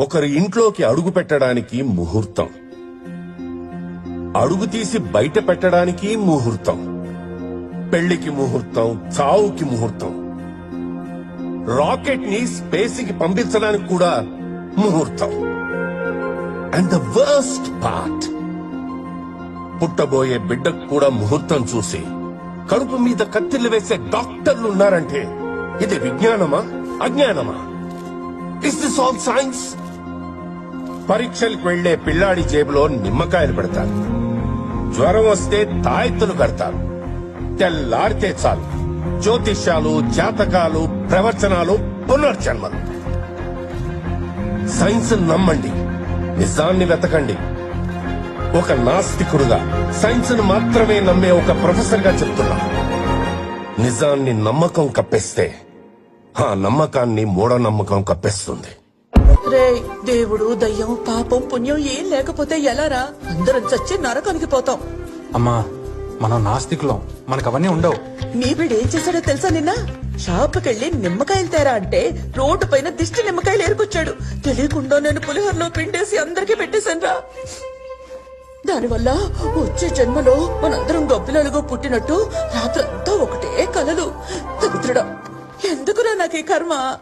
ఒకరి ఇంట్లోకి అడుగు పెట్టడానికి ముహూర్తం. అడుగు తీసి బయట పెట్టడానికి ముహూర్తం. పెళ్ళికి ముహూర్తం చావుకి ముహూర్తం. రాకెట్ని స్పేస్కి పంపించడానికి కూడా ముహూర్తం. అండ్ ద వర్స్ట్ పార్ట్ పుట్టబోయే బిడ్డకు కూడా ముహూర్తం చూసి కడుపు మీద కత్తిళ్ళు వేసే డాక్టర్లు ఉన్నారంటే ఇది విజ్ఞానమా? అజ్ఞానమా? ఇస్ దిస్ ఆల్ సైన్స్ పరీక్షలకు వెళ్ళే పిల్లాడి జేబులో నిమ్మకాయలు పెడతారు. జ్వరం వస్తే తాయెత్తులు కడతారు. తెల్లారితే చాలు. జ్యోతిష్యాలు జాతకాలు ప్రవచనాలు పునర్జన్మలు. సైన్స్ నమ్మండి. నిజాన్ని వెతకండి. ఒక నాస్తికుడుగా సైన్స్ను మాత్రమే నమ్మే ఒక ప్రొఫెసర్గా చెప్తున్నా. నిజాన్ని నమ్మకం కప్పేస్తే ఆ నమ్మకాన్ని మూఢనమ్మకం కప్పేస్తుంది. రే దేవుడు దయ్యం పాపం పుణ్యం ఏం లేకపోతే ఎలారా? అందరం చచ్చి నరకానికి పోతాం. అమ్మా మనం నాస్తికులం. మనకు అవన్నీ ఉండవు. మీ వీడు ఏం చేశాడో తెలుసా నిన్న? షాపుకెళ్ళి నిమ్మకాయలు తేరా అంటే రోడ్డు పైన దిష్టి నిమ్మకాయలు ఏరుకొచ్చాడు. తెలియకుండా నేను పులిహోరలో పిండేసి అందరికీ పెట్టేశానురా దానివల్ల వచ్చే జన్మలో మనందరం గబ్బిలాలుగా పుట్టినట్టు రాత్రంతా ఒకటే కలలు. దరిద్రుడా ఎందుకురా నాకు ఈ కర్మ?